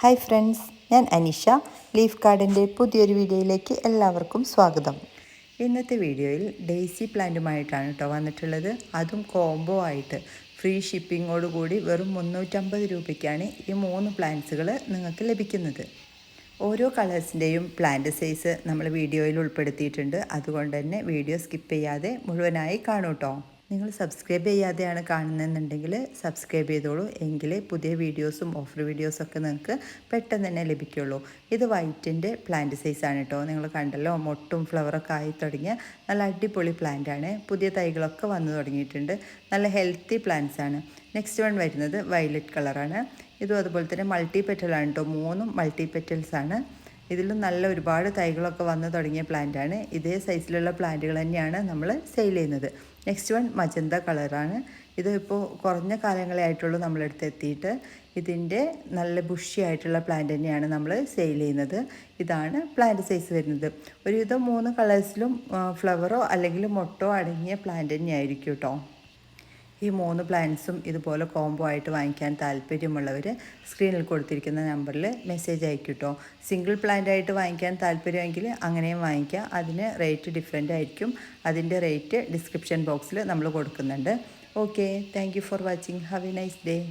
Hi friends ഞാൻ Anisha. Leaf കാർഡിന്റെ പുതിയൊരു വീഡിയോയിലേക്ക് എല്ലാവർക്കും സ്വാഗതം. ഇന്നത്തെ വീഡിയോയിൽ ഡെയ്സി പ്ലാന്റുമായിട്ടാണ് കേട്ടോ വന്നിട്ടുള്ളത്. അതും കോംബോ ആയിട്ട് ഫ്രീ ഷിപ്പിങ്ങോട് കൂടി വെറും മുന്നൂറ്റമ്പത് രൂപയ്ക്കാണ് ഈ മൂന്ന് പ്ലാന്റ്സുകൾ നിങ്ങൾക്ക് ലഭിക്കുന്നത്. ഓരോ കളേഴ്സിന്റെയും പ്ലാന്റ് സൈസ് നമ്മൾ വീഡിയോയിൽ ഉൾപ്പെടുത്തിയിട്ടുണ്ട്. അതുകൊണ്ട് തന്നെ വീഡിയോ സ്കിപ്പ് ചെയ്യാതെ മുഴുവനായി കാണൂ കേട്ടോ നിങ്ങൾ സബ്സ്ക്രൈബ് ചെയ്യാതെയാണ് കാണുന്നതെന്നുണ്ടെങ്കിൽ സബ്സ്ക്രൈബ് ചെയ്തോളൂ. എങ്കിലേ പുതിയ വീഡിയോസും ഓഫർ വീഡിയോസൊക്കെ നിങ്ങൾക്ക് പെട്ടെന്ന് തന്നെ ലഭിക്കുള്ളൂ. ഇത് വൈറ്റിന്റെ പ്ലാന്റ് സൈസാണ് കേട്ടോ നിങ്ങൾ കണ്ടല്ലോ മൊട്ടും ഫ്ലവറൊക്കെ ആയി തുടങ്ങിയ നല്ല അടിപൊളി പ്ലാന്റാണ് പുതിയ തൈകളൊക്കെ വന്നു തുടങ്ങിയിട്ടുണ്ട്. നല്ല ഹെൽത്തി ആണ്. നെക്സ്റ്റ് വൺ വരുന്നത് വയലറ്റ് കളറാണ് ഇതും അതുപോലെ തന്നെ മൾട്ടി പെറ്റലാണ് കേട്ടോ മൂന്നും മൾട്ടി പെറ്റൽസ് ആണ്. ഇതിലും നല്ല ഒരുപാട് തൈകളൊക്കെ വന്നു തുടങ്ങിയ പ്ലാന്റാണ്. ഇതേ സൈസിലുള്ള പ്ലാന്റുകൾ തന്നെയാണ് നമ്മൾ സെയിൽ ചെയ്യുന്നത്. നെക്സ്റ്റ് വൺ മജന്ത കളറാണ്. ഇത് ഇപ്പോൾ കുറഞ്ഞ കാലങ്ങളെ ആയിട്ടുള്ളൂ നമ്മളെടുത്ത് എത്തിയിട്ട്. ഇതിന്റെ നല്ല ബുഷി ആയിട്ടുള്ള പ്ലാന്റ് തന്നെയാണ് നമ്മൾ സെയിൽ ചെയ്യുന്നത്. ഇതാണ് പ്ലാന്റ് സൈസ് വരുന്നത്. ഒരുവിധം മൂന്ന് കളേഴ്സിലും ഫ്ലവറോ അല്ലെങ്കിൽ മൊട്ടോ അടങ്ങിയ പ്ലാന്റ് തന്നെയായിരിക്കും കേട്ടോ. ഈ മൂന്ന് പ്ലാൻസും ഇതുപോലെ കോംബോ ആയിട്ട് വാങ്ങിക്കാൻ താല്പര്യമുള്ളവർ സ്ക്രീനിൽ കൊടുത്തിരിക്കുന്ന നമ്പറിൽ മെസ്സേജ് അയക്കും സിംഗിൾ പ്ലാന്റ് ആയിട്ട് വാങ്ങിക്കാൻ താല്പര്യമെങ്കിൽ അങ്ങനെയും വാങ്ങിക്കാം. അതിന് റേറ്റ് ഡിഫറെന്റ് ആയിരിക്കും. അതിന്റെ റേറ്റ് ഡിസ്ക്രിപ്ഷൻ ബോക്സിൽ നമ്മൾ കൊടുക്കുന്നുണ്ട്. Okay thank for watching have a nice day